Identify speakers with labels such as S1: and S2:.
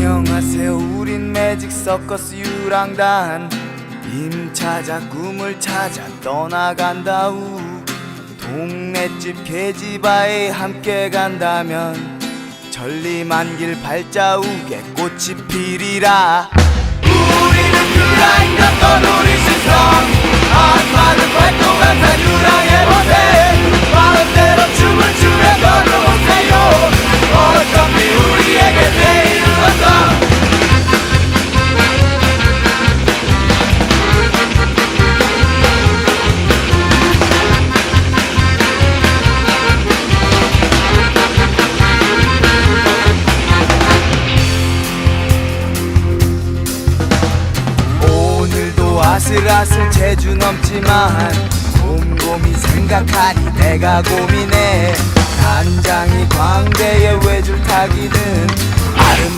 S1: 안녕하세요. 우린 매직 서커스 유랑단. 임 찾아 꿈을 찾아 떠나간다 우. 동네집 계지바에 함께 간다면 천리만길 발자국에 꽃이 피리라. 우리는 유랑 아슬아슬 재주 넘지만 곰곰이 생각하니 내가 고민해. 단장이 광대에 외줄 타기는